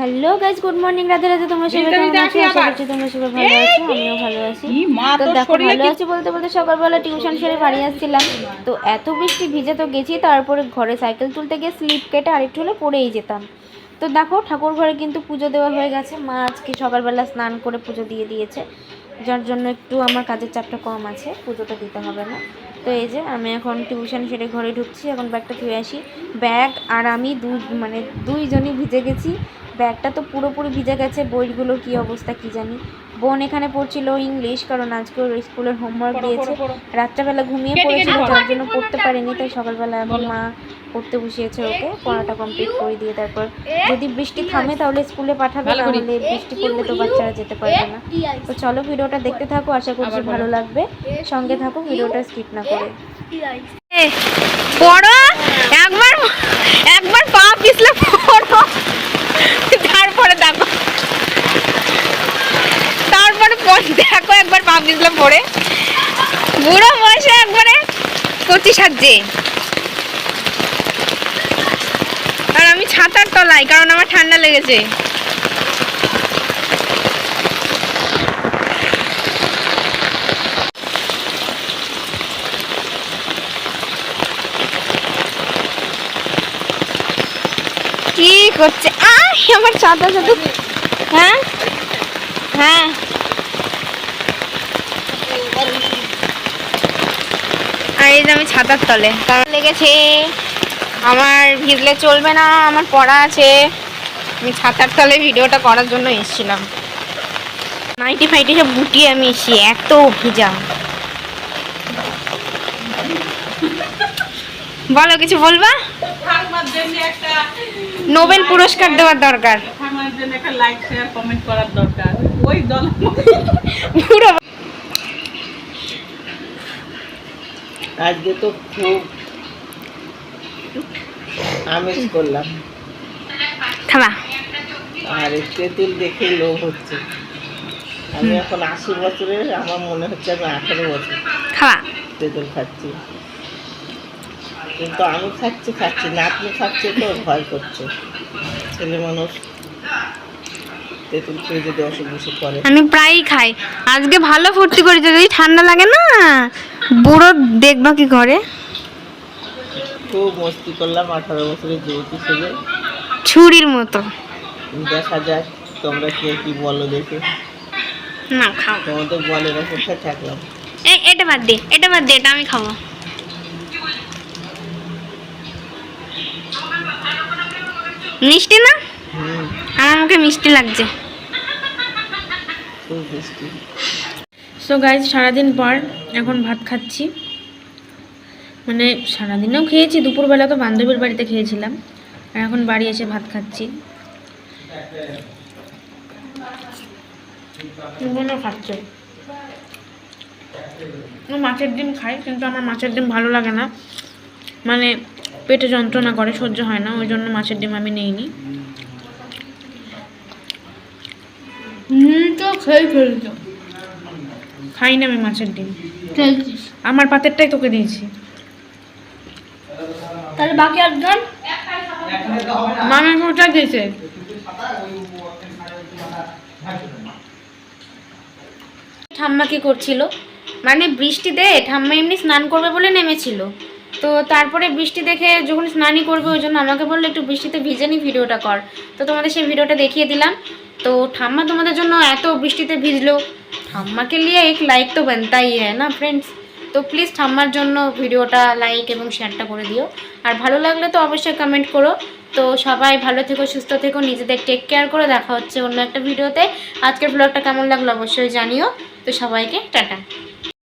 Hello guys good morning Radhe Radhe তোমরা সবাই কেমন আছো? আশা। করছি তোমরা সবাই ভালো আছো আমিও ভালো আছি। তো দেখো ভালো আছি বলতে বলতে সকালবেলা টিউশন সেরে বাড়ি আসছিলাম। তো এত বৃষ্টি ভিজে তো গেছি তারপরে ঘরে সাইকেল তুলতে গিয়ে স্লিপ কেটে আরেকটু হলে পড়েই যেতাম। তো দেখো ঠাকুর ঘরে কিন্তু পুজো দেওয়া হয়ে গেছে। মা আজকে সকালবেলা স্নান করে পুজো দিয়ে দিয়েছে। যার জন্য একটু আমার কাজের চাপটা কম আছে পুজোটা দিতে হবে না। তো এই যে আমি এখন টিউশন সেরে ঘরে ঢুকছি এখন ব্যাগটা ধুয়ে আসি। ব্যাগ আর আমি দুই মানে দুইজনই ভিজে গেছি। ব্যাগটা তো পুরোপুরি ভিজে গেছে বইগুলোর কি অবস্থা কি জানি। বোন এখানে পড়ছিল ইংলিশ কারণ আজকে ওর স্কুলের হোমওয়ার্ক দিয়েছে। রাত্রেবেলা ঘুমিয়ে পড়েছিল পড়ো। যার জন্য পড়তে পারেনি তাই সকালবেলা আমার মা পড়তে বসিয়েছে ওকে পড়াটা কমপ্লিট করে দিয়ে তারপর যদি বৃষ্টি থামে তাহলে স্কুলে পাঠাবে তাহলে বৃষ্টি পড়লে তো বাচ্চারা যেতে পারবে না। তো চলো ভিডিওটা দেখতে থাকো আশা করছি ভালো লাগবে। সঙ্গে থাকো ভিডিওটা স্কিপ না করে। পড়ো একবার একবার পা পিছলে পড়ো তারপরে দেখো তারপরে প- দেখো একবার পা পিছলে বুড়ো বয়সে একবারে কচি সাজছে। আর আমি ছাতার তলায়, কারণ আমার ঠান্ডা লেগেছে। কি করছে? আহ, আমার ছাতা ছাতা। হ্যাঁ? হ্যাঁ। এই যে আমি ছাতার তলে। কারণ লেগেছে আমার ভিজলে চলবে না আমার পড়া আছে। আমি ছাতার তলে ভিডিওটা করার জন্য এসেছিলাম। নাইটি ফাইটি সব গুটিয়ে আমি এসেছি এত ভিজা। বলো কিছু বলবা? নোবেল পুরস্কার দেওয়ার দরকার। ঠাকুমার জন্য একটা লাইক শেয়ার কমেন্ট করার দরকার। ওই দল পুরো আজকে তো খুব আমেজ করলাম। থামা। আর তেঁতুল দেখে লোভ হচ্ছে। আমি এখন আশি বছরের আমার মনে হচ্ছে আমি আঠেরো বছর খাওয়া তেঁতুল খাচ্ছি। কিন্তু আমি খাচ্ছি খাচ্ছি নাতনি খাচ্ছে তো ভয় করছে। ছেলে মানুষ তেঁতুল খেয়ে যদি অসুখ বিসুখ করে। আমি প্রায়ই খাই। আজকে ভালো ফুর্তি করেছে যদি ঠান্ডা লাগে না বুড়ো দেখবা কি করে? খুব মস্তি করলাম আঠারো বছরের যুবতী ছেলে। ছুরির মতো। দেখা যাক তোমরা কে কি বলো দেখে। না খাও। তোমাদের বলের অপেক্ষা থাকলাম। এই এটা বাদ দে এটা বাদ দে এটা আমি খাব। মিষ্টি না? আমার মুখে মিষ্টি লাগছে। খুব মিষ্টি। সো গাইজ সারাদিন পর এখন ভাত খাচ্ছি। মানে সারাদিনেও খেয়েছি, দুপুরবেলা তো বান্ধবীর বাড়িতে খেয়েছিলাম। আর এখন বাড়ি এসে ভাত খাচ্ছি। খাচ্ছে। মাছের ডিম খাই কিন্তু আমার মাছের ডিম ভালো লাগে না। মানে পেটে যন্ত্রণা করে, সহ্য হয় না, ওই জন্য মাছের ডিম আমি নেইনি। তো খেয়ে ফেলছো। খাই না আমি মাছের ডিম। আমার পাতেরটাই তোকে দিয়েছি। তাহলে বাকি একজন মামা ওটা দিয়েছে। ঠাম্মা কি করছিল? মানে বৃষ্টিতে ঠাম্মা এমনি স্নান করবে বলে নেমেছিল। তো তারপরে বৃষ্টি দেখে যখন স্নানই করবে, ওই জন্য আমাকে বলল, একটু বৃষ্টিতে ভিজে নি ভিডিওটা কর। তো তোমাদের সেই ভিডিওটা দেখিয়ে দিলাম। তো ঠাম্মা তোমাদের জন্য এত বৃষ্টিতে ভিজলো। ঠাম্মাকে নিয়ে এক লাইক তো বানতাই হ্যাঁ না ফ্রেন্ডস তো প্লিজ ঠাম্মার জন্য ভিডিওটা লাইক এবং শেয়ারটা করে দিও। আর ভালো লাগলে তো অবশ্যই কমেন্ট করো। তো সবাই ভালো থেকো, সুস্থ থেকো, নিজেদের টেক কেয়ার করে। দেখা হচ্ছে অন্য একটা ভিডিওতে। আজকের ব্লগটা কেমন লাগল অবশ্যই জানিও। তো সবাইকে, টাটা।